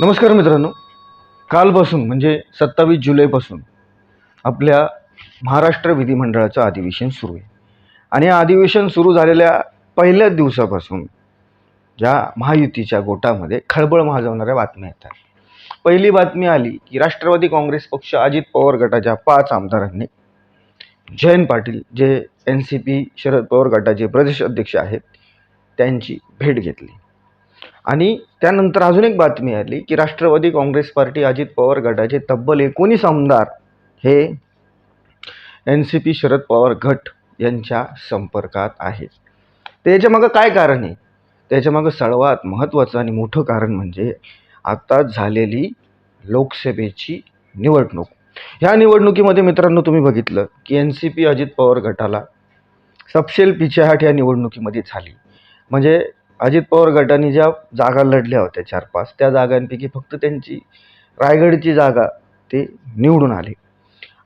नमस्कार मित्रांनो. कालपासून म्हणजे सत्तावीस जुलैपासून आपल्या महाराष्ट्र विधिमंडळाचं अधिवेशन सुरू आहे. आणि या अधिवेशन सुरू झालेल्या पहिल्याच दिवसापासून ज्या महायुतीच्या गोटामध्ये खळबळ माजवणाऱ्या बातम्या येतात. पहिली बातमी आली की राष्ट्रवादी काँग्रेस पक्ष अजित पवार गटाच्या पाच आमदारांनी जयंत पाटील जे N C P Sharad Pawar गटाचे प्रदेश अध्यक्ष आहेत त्यांची भेट घेतली. आणि त्यानंतर अजून एक बातमी आली की राष्ट्रवादी काँग्रेस पार्टी अजित पवार गटाचे तब्बल एकोणीस आमदार हे N C P Sharad Pawar गट यांच्या संपर्कात आहेत. त्याच्यामागं काय कारण आहे? त्याच्यामागं सर्वात महत्त्वाचं आणि मोठं कारण म्हणजे आत्ताच झालेली लोकसभेची निवडणूक. ह्या निवडणुकीमध्ये मित्रांनो तुम्ही बघितलं की N C P Ajit Pawar गटाला सपशेल पिछेहाट या निवडणुकीमध्ये झाली. म्हणजे अजित पवार गटाने ज्या जागा लढल्या होत्या चार पाच त्या जागांपैकी फक्त त्यांची रायगडची जागा ते निवडून आले.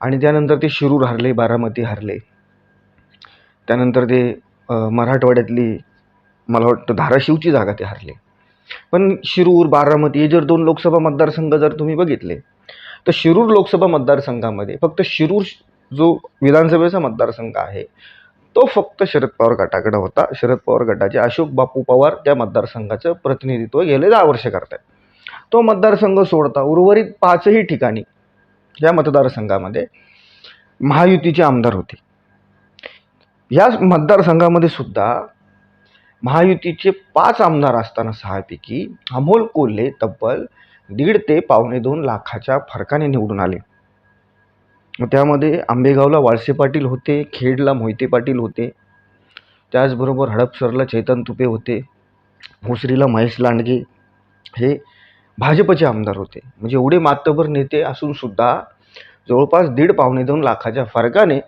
आणि त्यानंतर ते शिरूर हरले बारामती हरले. त्यानंतर ते मराठवाड्यातली मला वाटतं धाराशिवची जागा ते हरले. पण शिरूर बारामती हे जर दोन लोकसभा मतदारसंघ जर तुम्ही बघितले तर शिरूर लोकसभा मतदारसंघामध्ये फक्त शिरूर जो विधानसभेचा मतदारसंघ आहे तो फक्त शरद पवार गटाकडे होता. शरद पवार गटाचे अशोक बापू पवार त्या मतदारसंघाचं प्रतिनिधित्व गेले दहा वर्ष आहेत तो मतदारसंघ सोडता उर्वरित पाचही ठिकाणी या मतदारसंघामध्ये महायुतीचे आमदार होते. या मतदारसंघामध्ये सुद्धा महायुतीचे पाच आमदार असताना सहापैकी अमोल कोल्हे तब्बल दीड ते पावणे दोन लाखाच्या फरकाने निवडून आले. त्यामध्ये आंबेगावला वाळसे पाटील होते खेडला मोहिते पाटील होते. त्याचबरोबर हडपसरला चैतन तुपे होते भोसरीला महेश लांडगे. हे भाजपचे आमदार होते. म्हणजे एवढे मातबर नेते असूनसुद्धा जवळपास दीड पावणे दोन लाखाच्या फरकाने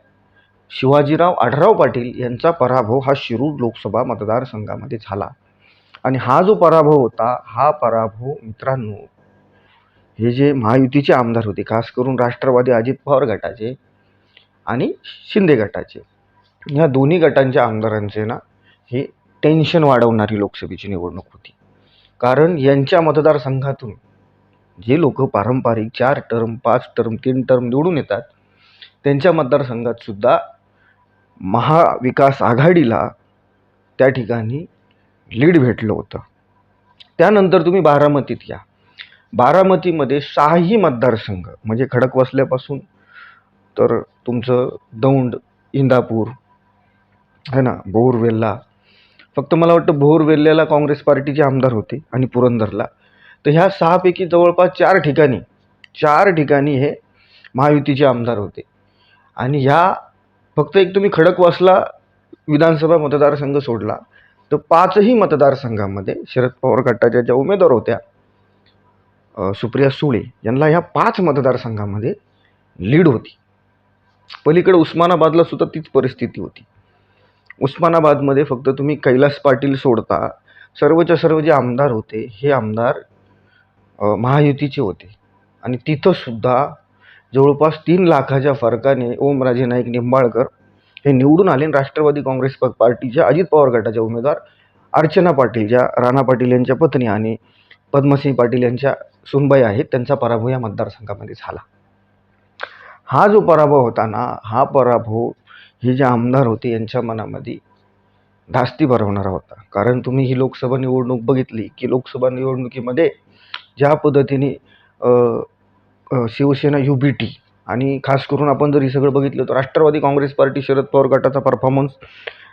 शिवाजीराव आढराव पाटील यांचा पराभव हा शिरूर लोकसभा मतदारसंघामध्ये झाला. आणि हा जो पराभव होता हा पराभव मित्रांनो हे जे महायुतीचे आमदार होते खास करून राष्ट्रवादी अजित पवार गटाचे आणि शिंदे गटाचे या दोन्ही गटांच्या आमदारांचे ना हे टेन्शन वाढवणारी लोकसभेची निवडणूक होती. कारण यांच्या मतदारसंघातून जे लोक पारंपरिक चार टर्म पाच टर्म तीन टर्म निवडून येतात त्यांच्या मतदारसंघातसुद्धा महाविकास आघाडीला त्या ठिकाणी लीड भेटलं होतं. त्यानंतर तुम्ही बारामतीत या. बारामतीमध्ये सहाही मतदारसंघ म्हणजे खडकवासल्यापासून तर तुमचं दौंड इंदापूर है ना बोरवेल्ला फक्त मला वाटतं बोरवेल्ल्याला काँग्रेस पार्टीचे आमदार होते आणि पुरंदरला. तर ह्या सहापैकी जवळपास चार ठिकाणी चार ठिकाणी हे महायुतीचे आमदार होते. आणि ह्या फक्त एक तुम्ही खडकवासला विधानसभा मतदारसंघ सोडला तर पाचही मतदारसंघामध्ये शरद पवार गटाच्या ज्या उमेदवार होत्या सुप्रिया सुळे यांना ह्या पाच मतदारसंघामध्ये लीड होती. पलीकडे उस्मानाबादला सुद्धा तीच परिस्थिती होती. उस्मानाबादमध्ये फक्त तुम्ही कैलास पाटील सोडता सर्वच्या सर्व जे आमदार होते हे आमदार महायुतीचे होते. आणि तिथंसुद्धा जवळपास तीन लाखाच्या फरकाने ओमराजे नाईक निंबाळकर हे निवडून आले राष्ट्रवादी काँग्रेस प- पार्टीच्या अजित पवार गटाच्या उमेदवार अर्चना पाटील ज्या राणा पाटील यांच्या पत्नी आणि पद्मसिंह पाटील यांच्या सुनबाई आहेत त्यांचा पराभव या मतदारसंघामध्ये झाला. हा जो पराभव होता ना हा पराभव हे जे आमदार होते यांच्या मनामध्ये धास्ती भरवणारा होता. कारण तुम्ही ही लोकसभा निवडणूक बघितली की लोकसभा निवडणुकीमध्ये ज्या पद्धतीने शिवसेना यू बी टी आणि खास करून आपण जर हे सगळं बघितलं तर राष्ट्रवादी काँग्रेस पार्टी शरद पवार गटाचा परफॉर्मन्स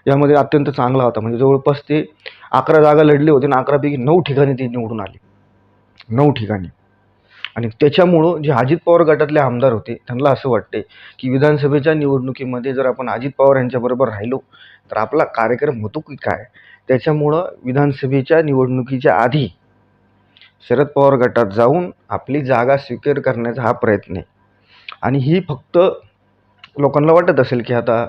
यामध्ये अत्यंत चांगला होता. म्हणजे जवळपास ते अकरा जागा लढले होते आणि अकरापैकी नऊ ठिकाणी ते निवडून आले. नऊ ठिकाणी. आणि त्याच्यामुळं जे अजित पवार गटातले आमदार होते त्यांना असं वाटते की विधानसभेच्या निवडणुकीमध्ये जर आपण अजित पवार यांच्याबरोबर राहिलो तर आपला कार्यक्रम होतो की काय? त्याच्यामुळं विधानसभेच्या निवडणुकीच्या आधी शरद पवार गटात जाऊन आपली जागा स्वीकार करण्याचा हा प्रयत्न आहे. आणि ही फक्त लोकांना वाटत असेल की आता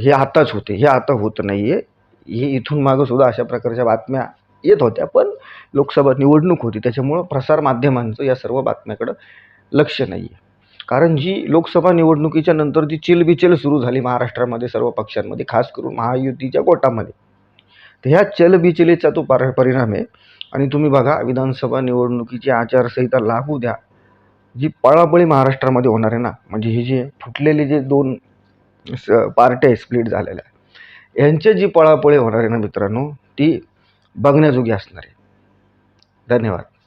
हे आताच होते हे आता होत नाही आहे हे इथून मागंसुद्धा अशा प्रकारच्या बातम्या येत होत्या पण लोकसभा निवडणूक होती. त्याच्यामुळं प्रसारमाध्यमांचं या सर्व बातम्याकडं लक्ष नाही आहे कारण जी लोकसभा निवडणुकीच्या नंतर जी चिलबिचल सुरू झाली महाराष्ट्रामध्ये सर्व पक्षांमध्ये खास करून महायुतीच्या गोटामध्ये तर ह्या चलबिचलीचा तो पर परिणाम आहे. आणि तुम्ही बघा विधानसभा निवडणुकीची आचारसंहिता लागू द्या. जी पळापळी महाराष्ट्रामध्ये होणार आहे ना म्हणजे हे जे फुटलेले जे दोन स पार्ट्या आहे स्प्लिट झालेल्या यांच्या जी पळापळी होणार आहे ना मित्रांनो ती बघण्याजोगी असणार आहे. धन्यवाद.